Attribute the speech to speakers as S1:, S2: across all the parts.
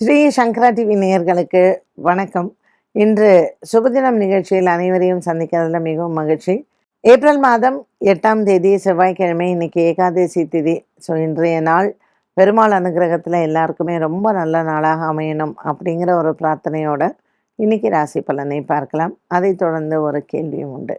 S1: ஸ்ரீ சங்கரா TV நேயர்களுக்கு வணக்கம். இன்று சுபதினம் நிகழ்ச்சியில் அனைவரையும் சந்திக்கிறதுல மிகவும் மகிழ்ச்சி. ஏப்ரல் மாதம் எட்டாம் தேதி செவ்வாய்க்கிழமை இன்னைக்கு ஏகாதசி திதி. ஸோ இன்றைய நாள் பெருமாள் அனுகிரகத்தில் எல்லாருக்குமே ரொம்ப நல்ல நாளாக அமையணும் அப்படிங்கிற ஒரு பிரார்த்தனையோட இன்னைக்கு ராசி பலனை பார்க்கலாம். அதைத் தொடர்ந்து ஒரு கேள்வியும் உண்டு.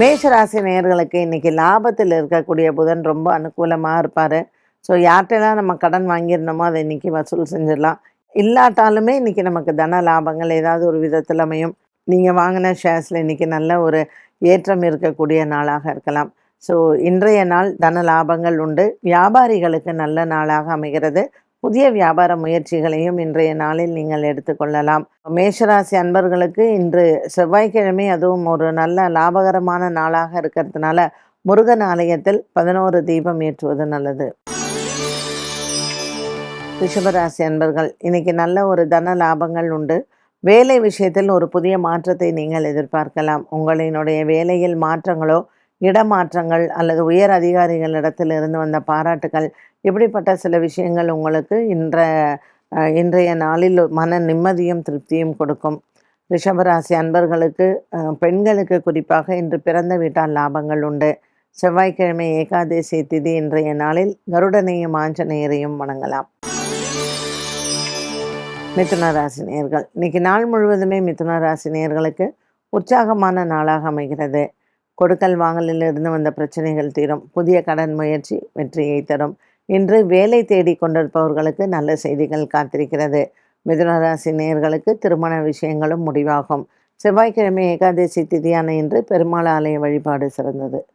S1: மேஷ ராசி நேயர்களுக்கு இன்னைக்கு லாபத்தில் இருக்கக்கூடிய புதன் ரொம்ப அனுகூலமாக இருப்பார். ஸோ யார்கிட்டலாம் நம்ம கடன் வாங்கியிருந்தோமோ அதை இன்னைக்கு வசூல் செஞ்சிடலாம். இல்லாட்டாலுமே இன்றைக்கி நமக்கு தன லாபங்கள் ஏதாவது ஒரு விதத்தில் அமையும். நீங்கள் வாங்கின ஷேர்ஸில் இன்னைக்கு நல்ல ஒரு ஏற்றம் இருக்கக்கூடிய நாளாக இருக்கலாம். ஸோ இன்றைய நாள் தன லாபங்கள் உண்டு. வியாபாரிகளுக்கு நல்ல நாளாக அமைகிறது. புதிய வியாபார முயற்சிகளையும் இன்றைய நாளில் நீங்கள் எடுத்துக்கொள்ளலாம் மேஷராசி அன்பர்களுக்கு இன்று செவ்வாய்க்கிழமை அதுவும் ஒரு நல்ல லாபகரமான நாளாக இருக்கிறதுனால முருகன் ஆலயத்தில் பதினோரு தீபம் ஏற்றுவது நல்லது. ரிஷபராசி அன்பர்கள் இன்னைக்கு நல்ல ஒரு தன லாபங்கள் உண்டு. வேலை விஷயத்தில் ஒரு புதிய மாற்றத்தை நீங்கள் எதிர்பார்க்கலாம். உங்களினுடைய வேலையில் மாற்றங்களோ இடமாற்றங்கள் அல்லது உயர் அதிகாரிகளிடத்தில் இருந்து வந்த பாராட்டுகள் இப்படிப்பட்ட சில விஷயங்கள் உங்களுக்கு இன்ற இன்றைய நாளில் மன நிம்மதியும் திருப்தியும் கொடுக்கும். ரிஷபராசி அன்பர்களுக்கு பெண்களுக்கு குறிப்பாக இன்று பிறந்த வீட்டால் லாபங்கள் உண்டு. செவ்வாய்க்கிழமை ஏகாதசி திதி இன்றைய நாளில் கருடனையும் ஆஞ்சநேயரையும் வணங்கலாம். மிதுன ராசி இன்னைக்கு நாள் முழுவதுமே மிதுன ராசினியர்களுக்கு உற்சாகமான நாளாக அமைகிறது. கொடுக்கல் வாங்கலில் இருந்து வந்த பிரச்சனைகள் தீரும். புதிய கடன் முயற்சி வெற்றியை தரும். இன்று வேலை தேடி கொண்டிருப்பவர்களுக்கு நல்ல செய்திகள் காத்திருக்கிறது. மிதுனராசி நேர்களுக்கு திருமண விஷயங்களும் முடிவாகும். செவ்வாய்க்கிழமை ஏகாதசி திதியான இன்று பெருமாள் ஆலய வழிபாடு சிறந்தது.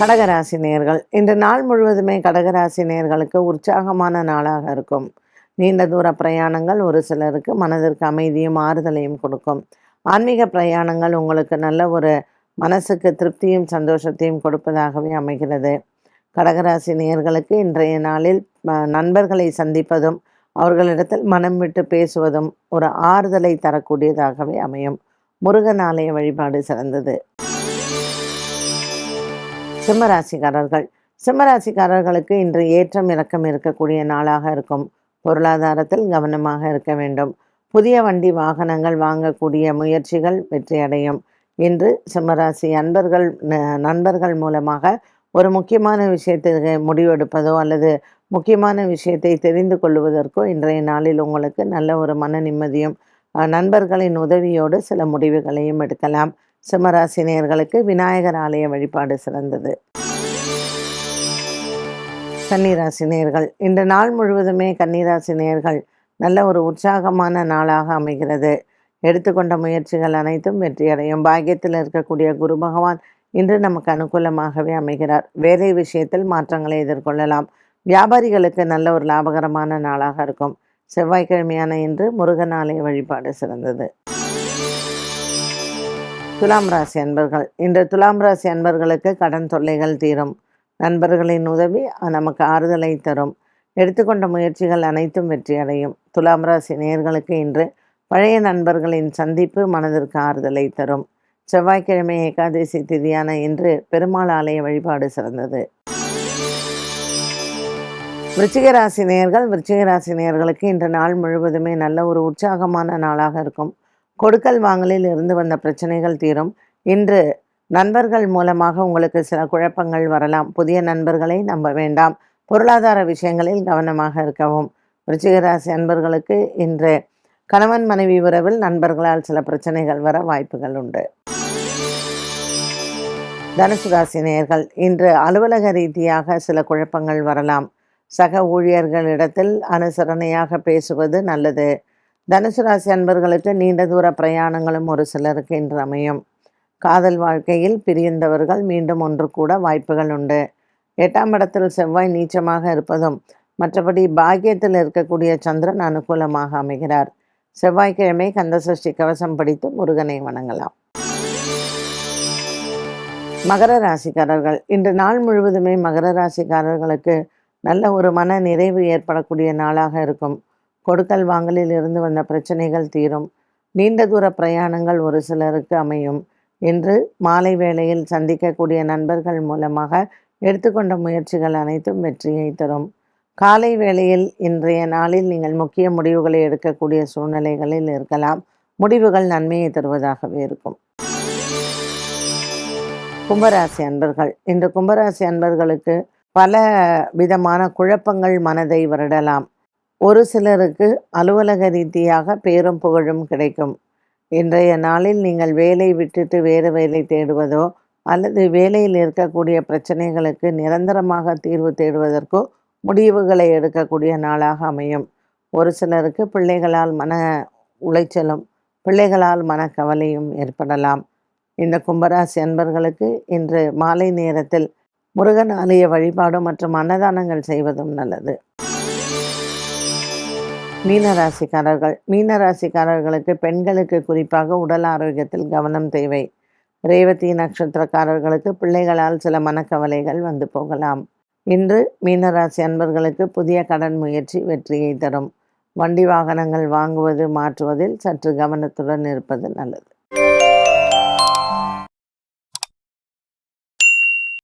S1: கடகராசி நேர்கள் இன்று நாள் முழுவதுமே கடகராசி நேர்களுக்கு உற்சாகமான நாளாக இருக்கும். நீண்ட தூர பிரயாணங்கள் ஒரு சிலருக்கு மனதிற்கு அமைதியும் ஆறுதலையும் கொடுக்கும். ஆன்மீக பிரயாணங்கள் உங்களுக்கு நல்ல ஒரு மனசுக்கு திருப்தியும் சந்தோஷத்தையும் கொடுப்பதாகவே அமைகிறது. கடகராசி நேர்களுக்கு இன்றைய நாளில் நண்பர்களை சந்திப்பதும் அவர்களிடத்தில் மனம் விட்டு பேசுவதும் ஒரு ஆறுதலை தரக்கூடியதாகவே அமையும். முருகன் ஆலய வழிபாடு சிறந்தது. சிம்மராசிக்காரர்கள். சிம்மராசிக்காரர்களுக்கு இன்று ஏற்றம் இறக்கம் இருக்கக்கூடிய நாளாக இருக்கும். பொருளாதாரத்தில் கவனமாக இருக்க வேண்டும். புதிய வண்டி வாகனங்கள் வாங்கக்கூடிய முயற்சிகள் வெற்றியடையும். இன்று சிம்மராசி அன்பர்கள் ந- நண்பர்கள் மூலமாக ஒரு முக்கியமான விஷயத்திற்கு முடிவெடுப்பதோ அல்லது முக்கியமான விஷயத்தை தெரிந்து கொள்வதற்கோ இன்றைய நாளில் உங்களுக்கு நல்ல ஒரு மன நிம்மதியும் நண்பர்களின் உதவியோடு சில முடிவுகளையும் எடுக்கலாம். சிம்மராசினியர்களுக்கு விநாயகர் ஆலய வழிபாடு சிறந்தது. கன்னிராசி நேர்கள் இந்த நாள் முழுவதுமே கன்னிராசி நேர்கள் நல்ல ஒரு உற்சாகமான நாளாக அமைகிறது. எடுத்துக்கொண்ட முயற்சிகள் அனைத்தும் வெற்றியடையும். பாக்கியத்தில் இருக்கக்கூடிய குரு பகவான் இன்று நமக்கு அனுகூலமாகவே அமைகிறார். வேலை விஷயத்தில் மாற்றங்களை எதிர்கொள்ளலாம். வியாபாரிகளுக்கு நல்ல ஒரு லாபகரமான நாளாக இருக்கும். செவ்வாய்க்கிழமையான இன்று முருகன் ஆலய வழிபாடு சிறந்தது. துலாம் ராசி அன்பர்கள். இன்று துலாம் ராசி அன்பர்களுக்கு கடன் தொல்லைகள் தீரும். நண்பர்களின் உதவி நமக்கு ஆறுதலை தரும். எடுத்துக்கொண்ட முயற்சிகள் அனைத்தும் வெற்றியடையும் துலாம் ராசி நேர்களுக்கு இன்று பழைய நண்பர்களின் சந்திப்பு மனதிற்கு ஆறுதலை தரும். செவ்வாய்க்கிழமை ஏகாதசி திதியான இன்று பெருமாள் ஆலய வழிபாடு சிறந்தது. விருச்சிக ராசி நேயர்கள் விருச்சிக ராசி இன்று நாள் முழுவதுமே நல்ல ஒரு உற்சாகமான நாளாக இருக்கும். கொடுக்கல் வாங்கலில் இருந்து வந்த பிரச்சனைகள் தீரும். இன்று நண்பர்கள் மூலமாக உங்களுக்கு சில குழப்பங்கள் வரலாம். புதிய நண்பர்களை நம்ப வேண்டாம். பொருளாதார விஷயங்களில் கவனமாக இருக்கவும். விருச்சிக ராசி அன்பர்களுக்கு இன்று கணவன் மனைவி உறவில் நண்பர்களால் சில பிரச்சனைகள் வர வாய்ப்புகள் உண்டு. தனுசு ராசி நேர்கள் இன்று அலுவலக ரீதியாக சில குழப்பங்கள் வரலாம். சக ஊழியர்களிடத்தில் அனுசரணையாக பேசுவது நல்லது. தனுசு ராசி அன்பர்களுக்கு நீண்ட தூர பிரயாணங்களும் ஒரு சிலருக்கு இன்று அமையும். காதல் வாழ்க்கையில் பிரிந்தவர்கள் மீண்டும் ஒன்று கூட வாய்ப்புகள் உண்டு. எட்டாம் இடத்தில் செவ்வாய் நீச்சமாக இருப்பதும் மற்றபடி பாக்கியத்தில் இருக்கக்கூடிய சந்திரன் அனுகூலமாக அமைகிறார். செவ்வாய்க்கிழமை கந்தசஷ்டி கவசம் படித்து முருகனை வணங்கலாம். மகர ராசிக்காரர்கள். இன்று நாள் முழுவதுமே மகர ராசிக்காரர்களுக்கு நல்ல ஒரு மன நிறைவு ஏற்படக்கூடிய நாளாக இருக்கும். கொடுக்கல் வாங்கலில் இருந்து வந்த பிரச்சனைகள் தீரும். நீண்ட தூர பிரயாணங்கள் ஒரு சிலருக்கு அமையும். என்று மாலை வேளையில் சந்திக்கக்கூடிய நண்பர்கள் மூலமாக எடுத்துக்கொண்ட முயற்சிகள் அனைத்தும் வெற்றியை தரும். காலை வேளையில் இன்றைய நாளில் நீங்கள் முக்கிய முடிவுகளை எடுக்கக்கூடிய சூழ்நிலைகளில் இருக்கலாம். முடிவுகள் நன்மையை தருவதாகவே இருக்கும். கும்பராசி அன்பர்கள். இந்த கும்பராசி அன்பர்களுக்கு பல விதமான குழப்பங்கள் மனதை வருடலாம். ஒரு சிலருக்கு அலுவலக ரீதியாக பேரும் புகழும் கிடைக்கும். இன்றைய நாளில் நீங்கள் வேலை விட்டுட்டு வேறு வேலை தேடுவதோ அல்லது வேலையில் இருக்கக்கூடிய பிரச்சனைகளுக்கு நிரந்தரமாக தீர்வு தேடுவதற்கோ முடிவுகளை எடுக்கக்கூடிய நாளாக அமையும். ஒரு சிலருக்கு பிள்ளைகளால் மன உளைச்சலும் பிள்ளைகளால் மனக்கவலையும் ஏற்படலாம். இந்த கும்பராசி அன்பர்களுக்கு இன்று மாலை நேரத்தில் முருகன் ஆலய வழிபாடு மற்றும் அன்னதானங்கள் செய்வதும் நல்லது. மீனராசிக்காரர்கள். மீனராசிக்காரர்களுக்கு பெண்களுக்கு குறிப்பாக உடல் ஆரோக்கியத்தில் கவனம் தேவை. ரேவதி நட்சத்திரக்காரர்களுக்கு பிள்ளைகளால் சில மனக்கவலைகள் வந்து போகலாம். இன்று மீனராசி அன்பர்களுக்கு புதிய கடன் முயற்சி வெற்றியை தரும். வண்டி வாகனங்கள் வாங்குவது மாற்றுவதில் சற்று கவனத்துடன் இருப்பது நல்லது.